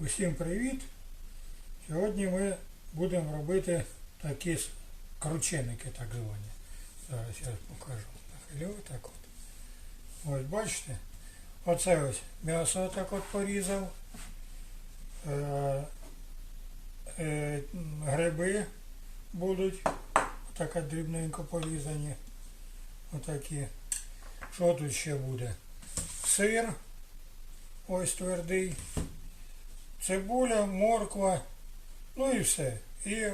усім привіт! Сьогодні ми будемо робити такі крученики, так звані. Зараз я покажу. Нахилю так от. Ось бачите? Оце ось м'ясо так от порізав. Е, е, гриби будуть так дрібненько порізані. Отакі. Що тут ще буде? Сир. Ось твердий цибуля, морква, ну і все. І,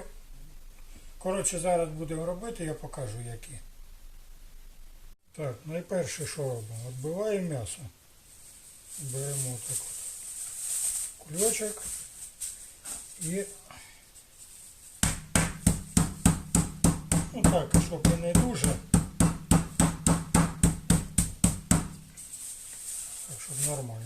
коротше, зараз будемо робити, я покажу які. Так, найперше, що робимо? Відбиваємо м'ясо. Беремо так от кульочок і ну так, щоб не дуже. Так, щоб нормально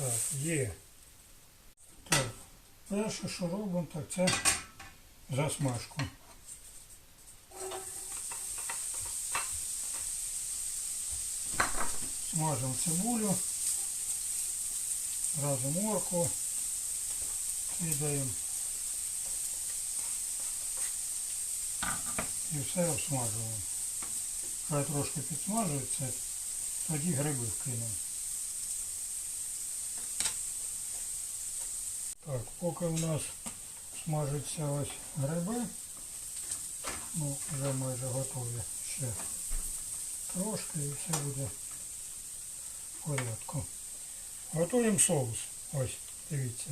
Так, є. Так, перше, що робимо, так це засмажку. Смажемо цибулю, зразу моркву кидаємо і все обсмажуємо. Хай трошки підсмажується, тоді гриби вкинемо. Так, поки у нас смажаться ось гриби, ну вже майже готові ще трошки і все буде в порядку. Готуємо соус. Ось, дивіться.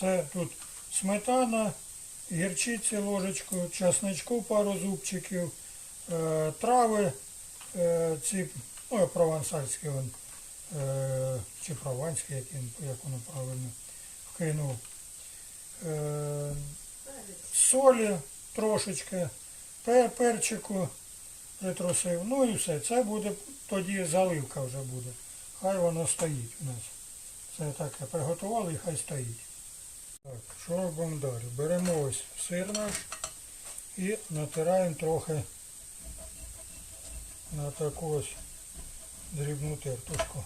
Це тут сметана, гірчиці ложечку, часничку пару зубчиків, е, трави, е, ці, ну, провансальські вон, е, чи прованські, він- як воно правильно вкинув. Е, солі трошечки, перчику притрусив. Ну і все. Це буде тоді заливка вже буде. Хай воно стоїть у нас. Це таке приготували і хай стоїть. Так, що робимо далі? Беремо ось сир наш і натираємо трохи на таку ось дрібну тертушку.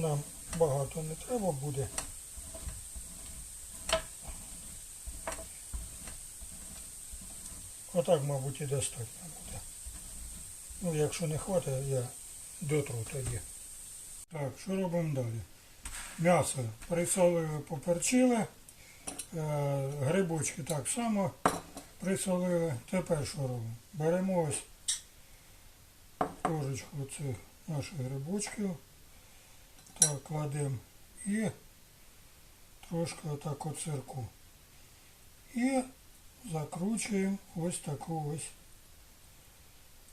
Нам багато не треба буде. Отак, мабуть, і достатньо буде. Ну, якщо не хватить, я дотру тоді. Так, що робимо далі? М'ясо присолили, поперчили. Е, грибочки так само присолили. Тепер що робимо? Беремо ось ложечку цих наших грибочків. Так, кладемо і трошки отак от сирку. І закручуємо ось таку ось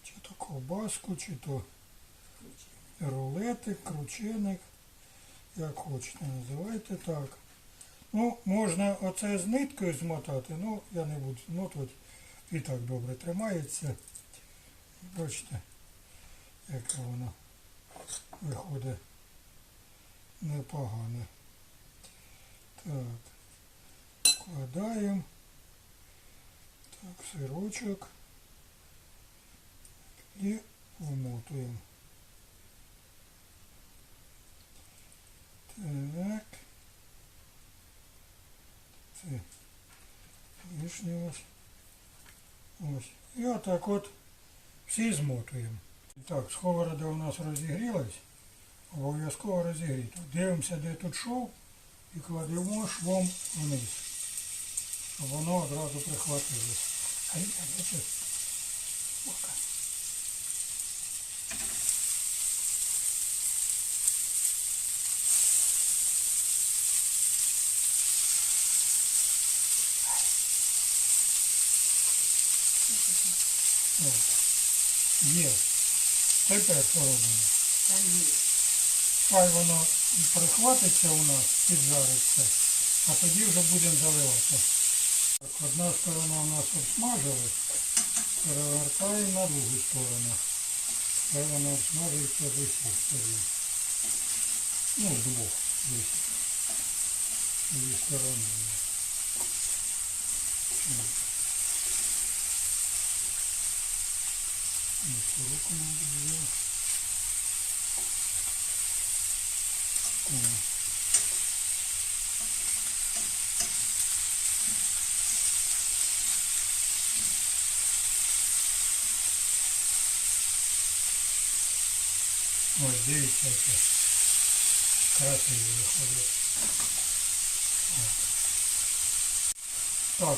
чи то ковбаску, чи то рулетик, крученик, як хочете називайте так. Ну, можна оце з ниткою змотати, ну я не буду змотувати, і так добре тримається. Бачите, яке воно виходить непогане. Так, вкладаємо. Так, сирочок. І вмотуємо. Так. Це лишнє ось. Ось. І отак от всі змотуємо. Так, сковорода у нас розігрілась. Обов'язково розігріти. Дивимося, де тут шов і кладемо швом вниз. Щоб воно одразу прихватилось. А бока. Є. Тепер що робимо? Хай воно прихватиться у нас, піджариться, а тоді вже будемо заливати. Одна сторона у нас обсмажилась, перевертаємо на другу сторону. Хай вона обсмажується з усіх сторін. Ну, з двох. Десь. Дві сторони. Ось руку надо взяти. Ось дивіться, яке красиві виходить. Так,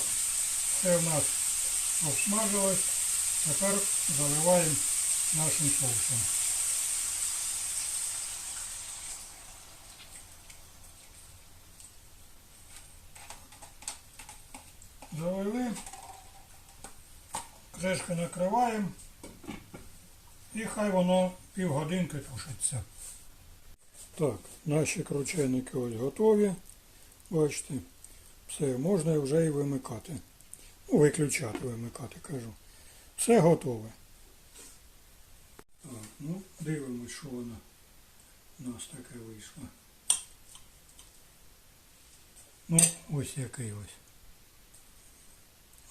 все в нас обсмажилось. Тепер заливаємо нашим соусом. Кришки накриваємо. І хай воно півгодинки тушиться. Так, наші крученики ось готові. Бачите, все, можна вже і вимикати. Ну, виключати, вимикати, кажу. Все готове. Так, ну, дивимось, що воно у нас таке вийшло. Ну, ось який ось.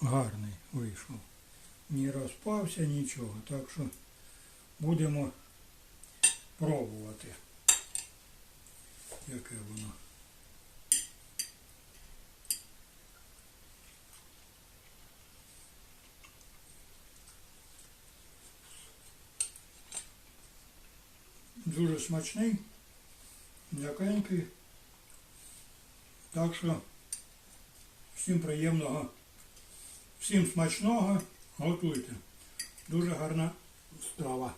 Гарний вийшов. Не розпався нічого, так що будемо пробувати, яке воно. Дуже смачний, м'якенький. Так що всім приємного, всім смачного, готуйте. Дуже гарна страва.